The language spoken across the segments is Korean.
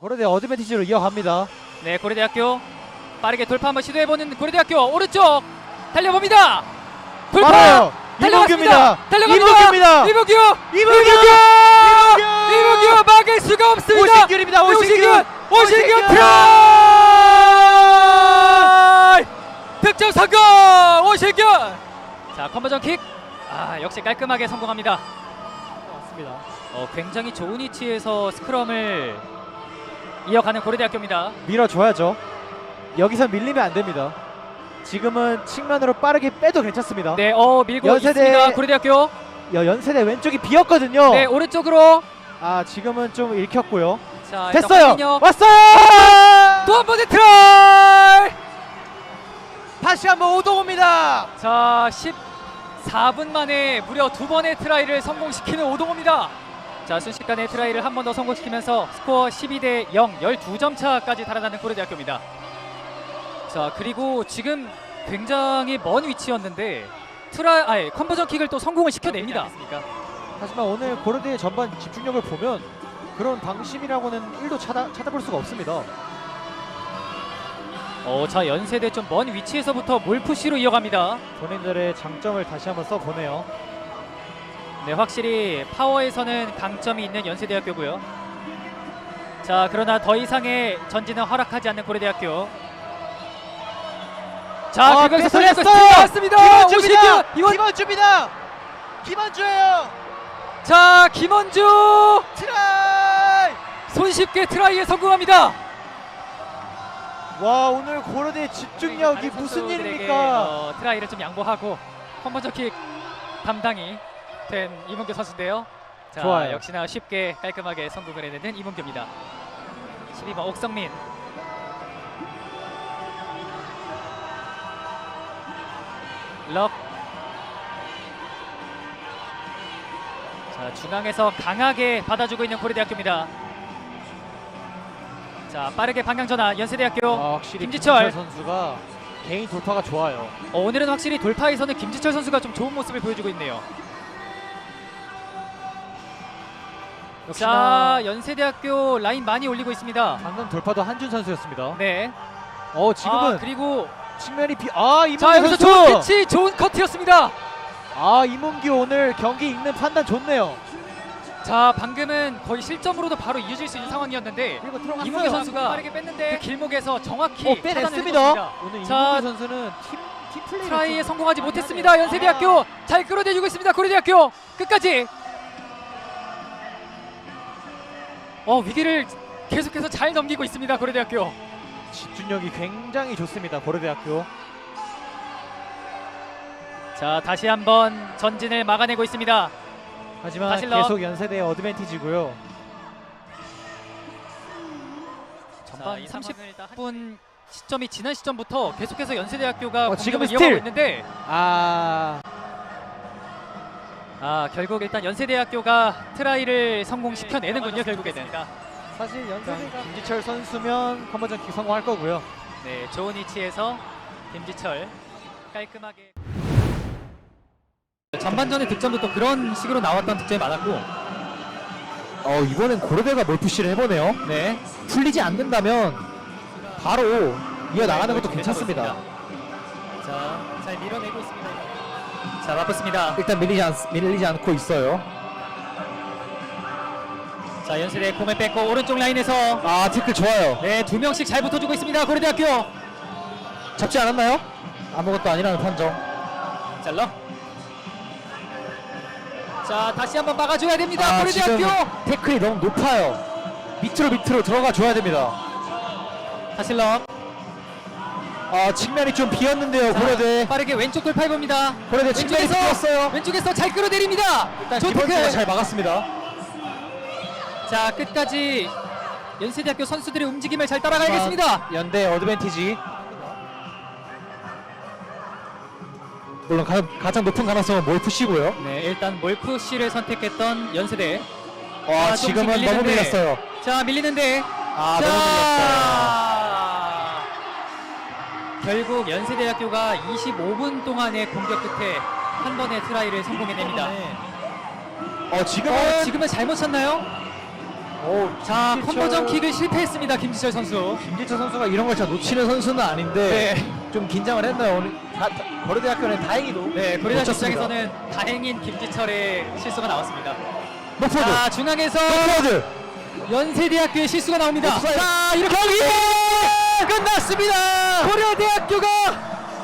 고려대 어드밴티지로 이어갑니다. 네, 고려대학교 빠르게 돌파 한번 시도해보는 고려대학교 오른쪽 달려봅니다. 돌파. 달려갑니다. 이몽규입니다. 이몽규 이몽규! 이몽규 이몽규 막을 수가 없습니다. 오신균입니다. 오신균. 오신균 오신균! 트라이 득점 성공 오신균 자 컨버전 킥 아, 역시 깔끔하게 성공합니다. 맞습니다. 어, 굉장히 좋은 위치에서 스크럼을 이어가는 고려대학교입니다. 밀어줘야죠. 여기서 밀리면 안 됩니다. 지금은 측면으로 빠르게 빼도 괜찮습니다. 네, 어 밀고 연세대- 있습니다. 고려대학교. 여- 연세대 왼쪽이 비었거든요. 네, 오른쪽으로. 아 지금은 좀 읽혔고요. 자, 일단 됐어요. 확인요. 왔어요. 또한 번의 트라이. 다시 한번 오동호입니다. 자, 14분 만에 무려 두 번의 트라이를 성공시키는 오동호입니다. 자, 순식간에 트라이를 한 번 더 성공시키면서 스코어 12대 0, 12점 차까지 달아나는 고려대학교입니다. 자, 그리고 지금 굉장히 먼 위치였는데 트라이, 아니 컨버전 킥을 또 성공을 시켜냅니다. 하지만 오늘 고려대의 전반 집중력을 보면 그런 방심이라고는 1도 찾아, 찾아볼 수가 없습니다. 어, 자 연세대 좀 먼 위치에서부터 몰푸시로 이어갑니다. 본인들의 장점을 다시 한번 써보네요. 네, 확실히 파워에서는 강점이 있는 연세대학교고요. 자, 그러나 더 이상의 전진은 허락하지 않는 고려대학교. 자, 아, 그걸 뺏어냈어요! 나왔습니다. 김원주입니다. 이원. 김원주입니다. 김원주예요. 자, 김원주 트라이. 손쉽게 트라이에 성공합니다. 와 오늘 고려대 집중력이 다른 무슨 일입니까? 어, 트라이를 좀 양보하고 컨버저킥 담당이 된 이문규 선수인데요. 자, 좋아요. 역시나 쉽게 깔끔하게 성공을 해내는 이문규입니다. 12번 옥성민. 럭. 자, 중앙에서 강하게 받아주고 있는 고려대학교입니다. 자, 빠르게 방향 전환 연세대학교. 아, 확실히 김지철. 김지철 선수가 개인 돌파가 좋아요. 어, 오늘은 확실히 돌파에서는 김지철 선수가 좀 좋은 모습을 보여주고 있네요. 자, 연세대학교 라인 많이 올리고 있습니다. 방금 돌파도 한준 선수였습니다. 네. 어 지금은 아, 그리고 측면이 비. 아 이문규 자 여기서 선수. 좋은 피치, 좋은 커트였습니다. 아 이문규 오늘 경기 읽는 판단 좋네요. 자, 방금은 거의 실점으로도 바로 이어질 수 있는 상황이었는데 그리고 들어갔어요. 이문규 선수가 빠르게 뺐는데 그 길목에서 정확히 어 빼냈습니다. 오늘 자, 이문규 선수는 팀, 팀 플레이 트라이에 성공하지 못했습니다. 연세대학교 잘 끌어내주고 있습니다. 고려대학교 끝까지. 어 위기를 계속해서 잘 넘기고 있습니다. 고려대학교. 집중력이 굉장히 좋습니다. 고려대학교. 자 다시 한번 전진을 막아내고 있습니다. 하지만 계속 연세대의 어드밴티지고요. 전반 30분 시점이 지난 시점부터 계속해서 연세대학교가 어, 지금은 공격을 이어가고! 있는데 아 아 결국 일단 연세대학교가 트라이를 성공시켜내는군요. 결국에는. 사실 연세대가 김지철 선수면 컨버전 킥 성공할 거고요. 네 좋은 위치에서 김지철 깔끔하게. 전반전의 득점부터 그런 식으로 나왔던 득점이 많았고 어 이번엔 고려대가 몰푸시를 해보네요. 네 풀리지 않는다면 바로 이어 나가는 것도 괜찮습니다. 자, 잘 밀어내고 있습니다. 자, 맞붙습니다. 일단 밀리지, 않, 밀리지 않고 있어요. 자, 연세대 공을 뺏고 오른쪽 라인에서 아 태클 좋아요. 네, 두 명씩 잘 붙어주고 있습니다. 고려대학교. 잡지 않았나요? 아무것도 아니라는 판정. 잘러. 자, 다시 한번 막아줘야 됩니다. 아, 고려대학교. 태클이 너무 높아요. 밑으로 밑으로 들어가 줘야 됩니다. 다시 러. 아 측면이 좀 비었는데요. 고려대. 빠르게 왼쪽 돌파해 봅니다. 고려대 측면이 비었어요. 왼쪽에서 잘 끌어내립니다. 일단 좋은 기본적으로 태클. 잘 막았습니다. 자, 끝까지 연세대학교 선수들의 움직임을 잘 따라가야겠습니다. 연대 어드밴티지. 물론 가, 가장 높은 가능성은 몰푸시고요. 네, 일단 몰푸시를 선택했던 연세대. 와 아, 조금씩 지금은 너무 밀리는데. 밀렸어요. 자, 밀리는데 아 자, 너무 밀렸어요. 결국 연세대학교가 25분 동안의 공격 끝에 한 번의 트라이를 성공해냅니다. 어 지금은 어, 지금은 잘못 쳤나요? 오, 자 김지철- 컨버전 킥을 실패했습니다 김지철 선수. 김지철 선수가 이런 걸 잘 놓치는 선수는 아닌데 네. 좀 긴장을 했나요? 오늘 다, 다- 거래대학교는 다행히도 네 고려대 놓쳤습니다. 입장에서는 다행인 김지철의 실수가 나왔습니다. 노포드 자 중앙에서 노포드 연세대학교의 실수가 나옵니다. 자 이렇게 끝났습니다. 고려대학교가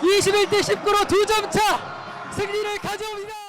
21대 19로 두 점 차 승리를 가져옵니다.